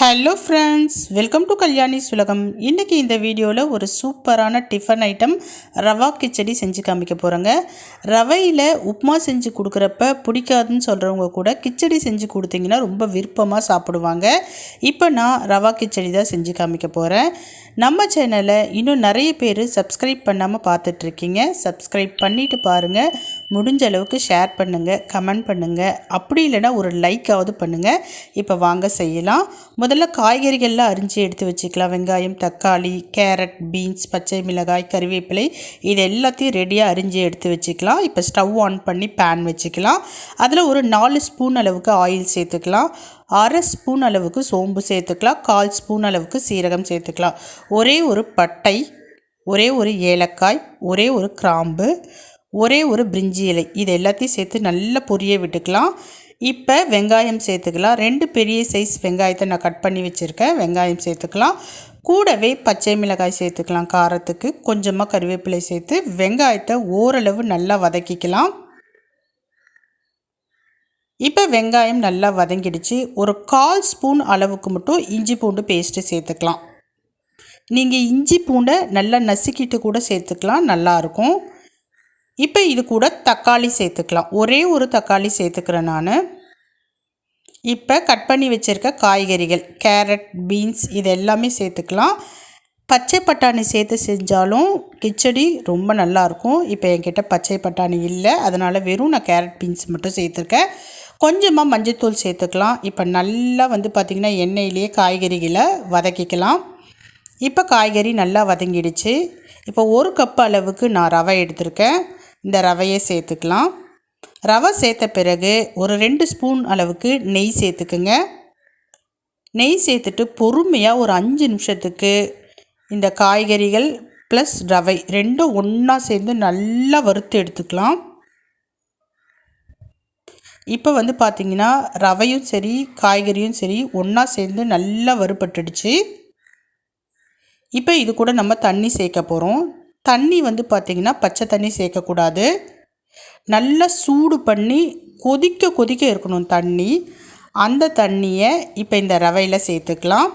Hello friends welcome to Kalyani சுலகம் இன்றைக்கி இந்த வீடியோவில் ஒரு சூப்பரான டிஃபன் ஐட்டம் ரவா கிச்சடி செஞ்சு காமிக்க போகிறேங்க ரவையில் உப்புமா செஞ்சு கொடுக்குறப்ப பிடிக்காதுன்னு சொல்கிறவங்க கூட கிச்சடி செஞ்சு கொடுத்தீங்கன்னா ரொம்ப விருப்பமாக சாப்பிடுவாங்க. இப்போ நான் ரவா கிச்சடி தான் செஞ்சு காமிக்க போகிறேன் நம்ம சேனலை இன்னும் நிறைய பேர் சப்ஸ்கிரைப் பண்ணாமல் பார்த்துட்ருக்கீங்க. சப்ஸ்கிரைப் பண்ணிவிட்டு பாருங்கள் முடிஞ்ச அளவுக்கு ஷேர் பண்ணுங்கள் கமெண்ட் பண்ணுங்கள் அப்படி இல்லைன்னா ஒரு லைக்காவது பண்ணுங்கள் இப்போ வாங்க செய்யலாம். முதல்ல காய்கறிகள்லாம் அரிஞ்சு எடுத்து வச்சுக்கலாம். வெங்காயம் தக்காளி கேரட் பீன்ஸ் பச்சை மிளகாய் கறிவேப்பிலை இது எல்லாத்தையும் ரெடியாக அரிஞ்சு எடுத்து வச்சுக்கலாம். இப்போ ஸ்டவ் ஆன் பண்ணி பேன் வச்சுக்கலாம். அதில் ஒரு நாலு ஸ்பூன் அளவுக்கு ஆயில் சேர்த்துக்கலாம். அரை ஸ்பூன் அளவுக்கு சோம்பு சேர்த்துக்கலாம். கால் ஸ்பூன் அளவுக்கு சீரகம் சேர்த்துக்கலாம். ஒரே ஒரு பட்டை ஒரே ஒரு ஏலக்காய் ஒரே ஒரு கிராம்பு ஒரே ஒரு பிரிஞ்சி இலை இது எல்லாத்தையும் சேர்த்து நல்லா பொரிய விட்டுக்கலாம். இப்போ வெங்காயம் சேர்த்துக்கலாம். ரெண்டு பெரிய சைஸ் வெங்காயத்தை நான் கட் பண்ணி வச்சுருக்கேன். வெங்காயம் சேர்த்துக்கலாம். கூடவே பச்சை மிளகாய் சேர்த்துக்கலாம் காரத்துக்கு. கொஞ்சமாக கருவேப்பிலை சேர்த்து வெங்காயத்தை ஓரளவு நல்லா வதக்கிக்கலாம். இப்போ வெங்காயம் நல்லா வதங்கிடுச்சு. ஒரு கால் ஸ்பூன் அளவுக்கு மட்டும் இஞ்சி பூண்டு பேஸ்ட்டு சேர்த்துக்கலாம். நீங்கள் இஞ்சி பூண்டை நல்லா நசுக்கிட்டு கூட சேர்த்துக்கலாம். நல்லாயிருக்கும் இப்போ இது கூட தக்காளி சேர்த்துக்கலாம். ஒரே ஒரு தக்காளி சேர்த்துக்கிறேன் நான். இப்போ கட் பண்ணி வச்சுருக்க காய்கறிகள் கேரட் பீன்ஸ் இது எல்லாமே சேர்த்துக்கலாம். பச்சை பட்டாணி சேர்த்து செஞ்சாலும் கிச்சடி ரொம்ப நல்லாயிருக்கும் இப்போ என்கிட்ட பச்சை பட்டாணி இல்லை. அதனால் வெறும் நான் கேரட் பீன்ஸ் மட்டும் சேர்த்துருக்கேன். கொஞ்சமாக மஞ்சத்தூள் சேர்த்துக்கலாம். இப்போ நல்லா வந்து பார்த்திங்கன்னா எண்ணெயிலேயே காய்கறிகளை வதக்கிக்கலாம். இப்போ காய்கறி நல்லா வதங்கிடுச்சு. இப்போ ஒரு கப் அளவுக்கு நான் ரவை எடுத்திருக்கேன். இந்த ரவையை சேர்த்துக்கலாம். ரவை சேர்த்த பிறகு ஒரு ரெண்டு ஸ்பூன் அளவுக்கு நெய் சேர்த்துக்குங்க. நெய் சேர்த்துட்டு பொறுமையாக ஒரு அஞ்சு நிமிஷத்துக்கு இந்த காய்கறிகள் ப்ளஸ் ரவை ரெண்டும் ஒன்றா சேர்ந்து நல்லா வறுத்து எடுத்துக்கலாம். இப்போ வந்து பார்த்திங்கன்னா ரவையும் சரி காய்கறியும் சரி ஒன்றா சேர்ந்து நல்லா வறுபட்டுடுச்சு. இப்போ இது கூட நம்ம தண்ணி சேர்க்க போகிறோம் தண்ணி வந்து பார்த்திங்கன்னா பச்சை தண்ணி சேர்க்கக்கூடாது. நல்லா சூடு பண்ணி கொதிக்க கொதிக்க இருக்கணும் தண்ணி. அந்த தண்ணியை இப்போ இந்த ரவையில் சேர்த்துக்கலாம்.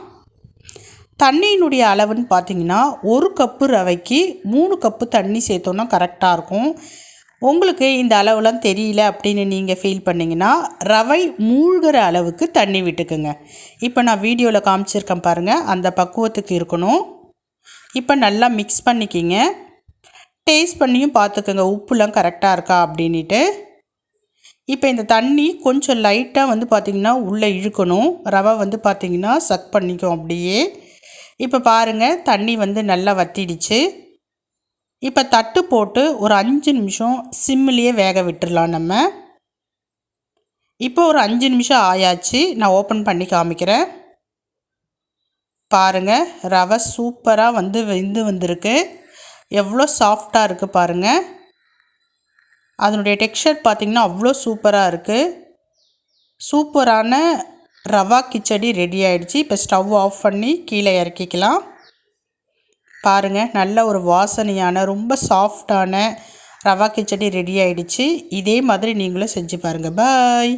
தண்ணியினுடைய அளவுன்னு பார்த்தீங்கன்னா ஒரு கப்பு ரவைக்கு மூணு கப்பு தண்ணி சேர்த்தோன்னா கரெக்டாக இருக்கும். உங்களுக்கு இந்த அளவுலாம் தெரியல அப்படின்னு நீங்கள் ஃபீல் பண்ணிங்கன்னா ரவை மூழ்கிற அளவுக்கு தண்ணி விட்டுக்குங்க. இப்போ நான் வீடியோவில் காமிச்சிருக்கேன் பாருங்கள் அந்த பக்குவத்துக்கு இருக்கணும். இப்போ நல்லா மிக்ஸ் பண்ணிக்கிங்க. டேஸ்ட் பண்ணியும் பார்த்துக்கோங்க. உப்புலாம் கரெக்டாக இருக்கா அப்படின்ட்டு இப்போ இந்த தண்ணி கொஞ்சம் லைட்டாக வந்து பார்த்திங்கன்னா உள்ளே இழுக்கணும். ரவை வந்து பார்த்திங்கன்னா சக் பண்ணிக்கும் அப்படியே. இப்போ பாருங்கள் தண்ணி வந்து நல்லா வத்திடுச்சு. இப்போ தட்டு போட்டு ஒரு அஞ்சு நிமிஷம் சிம்மிலேயே வேக விட்டுடலாம் நம்ம. இப்போ ஒரு அஞ்சு நிமிஷம் ஆயாச்சு. நான் ஓப்பன் பண்ணி காமிக்கிறேன். பாருங்கள் ரவை சூப்பராக வந்து வெந்து வந்திருக்கு. எவ்வளோ சாஃப்டாக இருக்குது பாருங்கள் அதனுடைய டெக்ஸ்சர் பார்த்திங்கன்னா அவ்வளோ சூப்பராக இருக்குது சூப்பரான ரவா கிச்சடி ரெடி ஆகிடுச்சி இப்போ ஸ்டவ் ஆஃப் பண்ணி கீழே இறக்கிக்கலாம். பாருங்கள் நல்ல ஒரு வாசனையான ரொம்ப சாஃப்டான ரவா கிச்சடி ரெடி ஆகிடுச்சி இதே மாதிரி நீங்களும் செஞ்சு பாருங்கள் பாய்